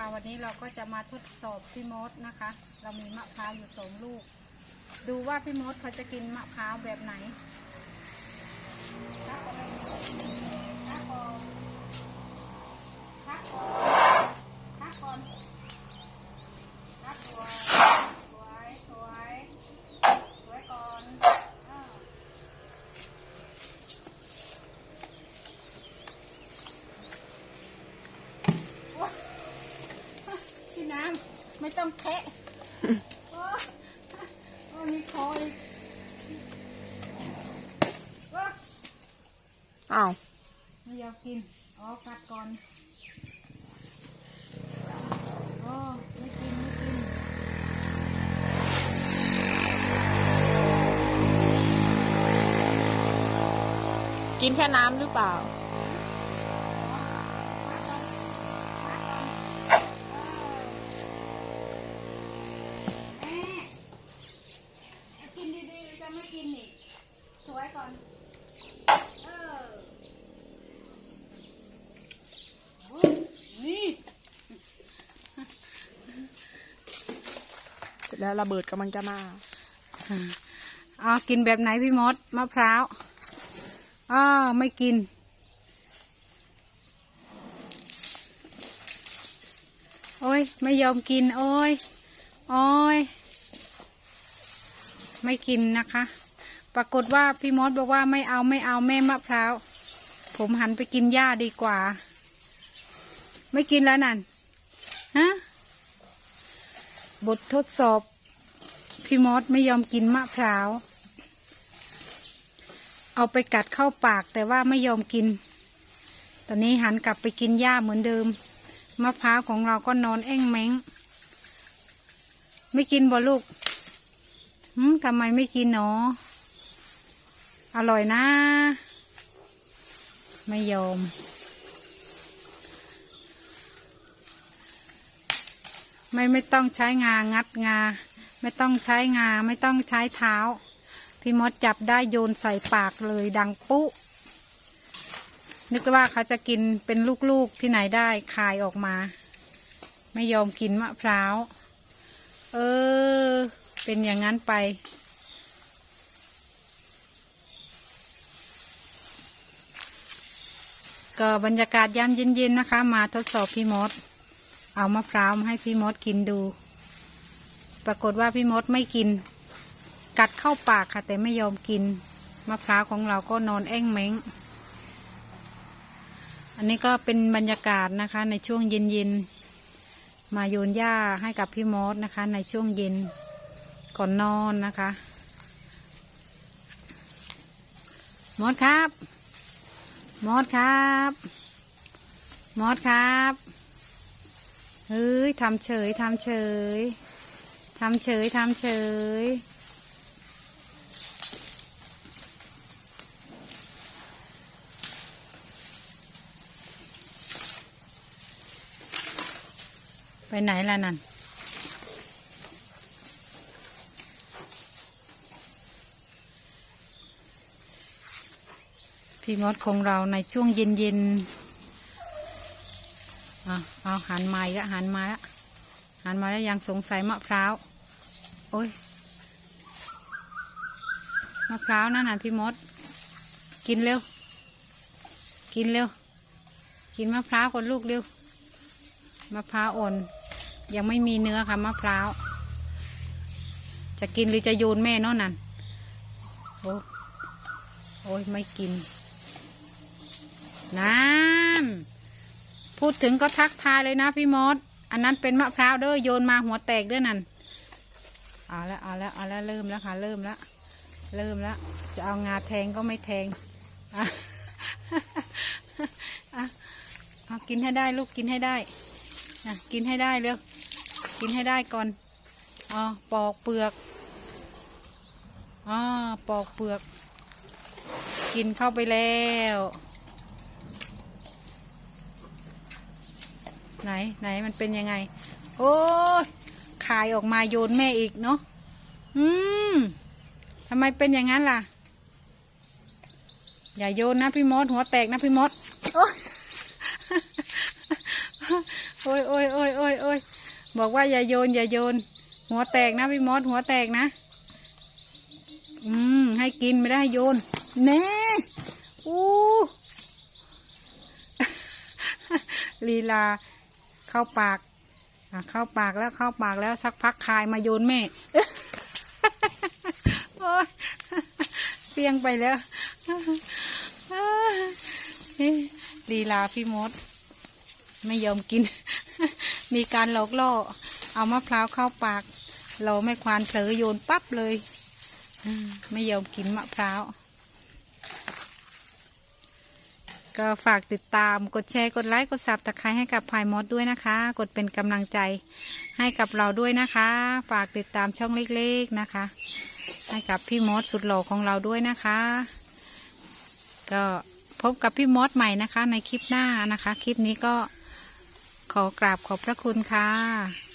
ค่ะวันนี้เราก็จะมาทดสอบพี่มดนะคะ เรามีมะพร้าวอยู่สองลูก ดูว่าพี่มดเขาจะกินมะพร้าวแบบไหนพักก่อนพักก่อนพักก่อนพักก่อนพักสวยสวยสวยสวยก่อนอ้าว พี่น้ำไม่ ต้องแทะโอ้มีคอยอ้าวไม่อยากกิน อ๋อกัดก่อนโอ้ไม่กินไม่กินกินแค่น้ำหรือเปล่า กินอีกสวยก่อน เออโอ้ยนี่เสร็จแล้วระเบิดกำลังจะมาเอากินแบบไหนพี่มดมะพร้าวอ้าไม่กิน โอ้ย ไม่ยอมกิน โอ้ย โอ้ย ไม่กินนะคะ ปรากฏว่าพี่มดบอกว่าไม่เอาไม่เอาแม่มะพร้าว ผมหันไปกินหญ้าดีกว่า ไม่กินแล้วนั่น ฮะ บททดสอบ พี่มดไม่ยอมกินมะพร้าว เอาไปกัดเข้าปากแต่ว่าไม่ยอมกิน ตอนนี้หันกลับไปกินหญ้าเหมือนเดิม มะพร้าวของเราก็นอนแอ่งแมงไม่กินบ่ลูกทำไมไม่กินหนอ อร่อยนะ ไม่ยอม ไม่ไม่ต้องใช้งางัดงา ไม่ต้องใช้งา ไม่ต้องใช้เท้า พี่มดจับได้โยนใส่ปากเลยดังปุ๊ นึกว่าเขาจะกินเป็นลูกๆที่ไหนได้คายออกมา ไม่ยอมกินมะพร้าว เออ เป็นอย่างนั้นไป ก็บรรยากาศยามเย็นๆนะคะ มาทดสอบพี่มด เอามะพร้าวมาให้พี่มดกินดู ปรากฏว่าพี่มดไม่กิน กัดเข้าปากค่ะ แต่ไม่ยอมกินมะพร้าวของเราก็นอนแอ่งเม้งอันนี้ก็เป็นบรรยากาศนะคะ ในช่วงเย็นๆมาโยนหญ้าให้กับพี่มดนะคะ ในช่วงเย็นก่อนนอนนะคะมดครับ มอดครับ มอดครับ เฮ้ยทำเฉยทำเฉยทำเฉยทำเฉย ไปไหนล่ะนั่น พี่มดของเราในช่วงเย็นๆอะเอาหันมาแล้วหันมาแล้วหันมาแล้วยังสงสัยมะพร้าว โอ้ย มะพร้าวนั่นน่ะพี่มด กินเร็ว กินเร็ว กินมะพร้าวก่อนลูกเร็ว มะพร้าวอ่อน ยังไม่มีเนื้อค่ะมะพร้าว จะกินหรือจะโยนแม่นาะนั่นโอ้โอ้ยไม่กิน น้ำพูดถึงก็ทักทายเลยนะพี่มด อันนั้นเป็นมะพร้าวเด้อโยนมาหัวแตกด้อนั่นเอาละเอาละเอาละเริ่มแล้วค่ะ เริ่มแล้วเริ่มแล้วจะเอางาแทงก็ไม่แทงอะอะเอากินให้ได้ลูกกินให้ได้อะกินให้ได้เร็วกินให้ได้ก่อนอ๋อปอกเปลือกอ๋อปอกเปลือก กินเข้าไปแล้ว ไหนไหนมันเป็นยังไง โอ้ยคายออกมาโยนแม่อีกเนาะอืมทำไมเป็นอย่างนั้นล่ะ อย่าโยนนะพี่มดหัวแตกนะพี่มดโอ๊ยโอ้ยโอ้ยโอ้ยโอ้ยโอ้ยบอกว่าอย่าโยน อย่าโยน หัวแตกนะพี่มดหัวแตกนะ อืมให้กินไม่ได้โยนแน่อู้ลีลา เข้าปาก อะ เข้าปากแล้วเข้าปากแล้วสักพักคายมาโยนแม่โอ้ยเปียงไปแล้วลีลาพี่มด ไม่ยอมกิน มีการหลอกล่อ เอามะพร้าวเข้าปาก เราไม่ควานเผลอโยนปั๊บเลย ไม่ยอมกินมะพร้าว ก็ฝากติดตามกดแชร์กดไลค์กดซับตะไคร้ให้กับพายมดด้วยนะคะ กดเป็นกำลังใจให้กับเราด้วยนะคะ ฝากติดตามช่องเล็กๆนะคะ ให้กับพี่มดสุดหล่อของเราด้วยนะคะ ก็พบกับพี่มดใหม่นะคะ ในคลิปหน้านะคะ คลิปนี้ก็ขอกราบขอบพระคุณค่ะ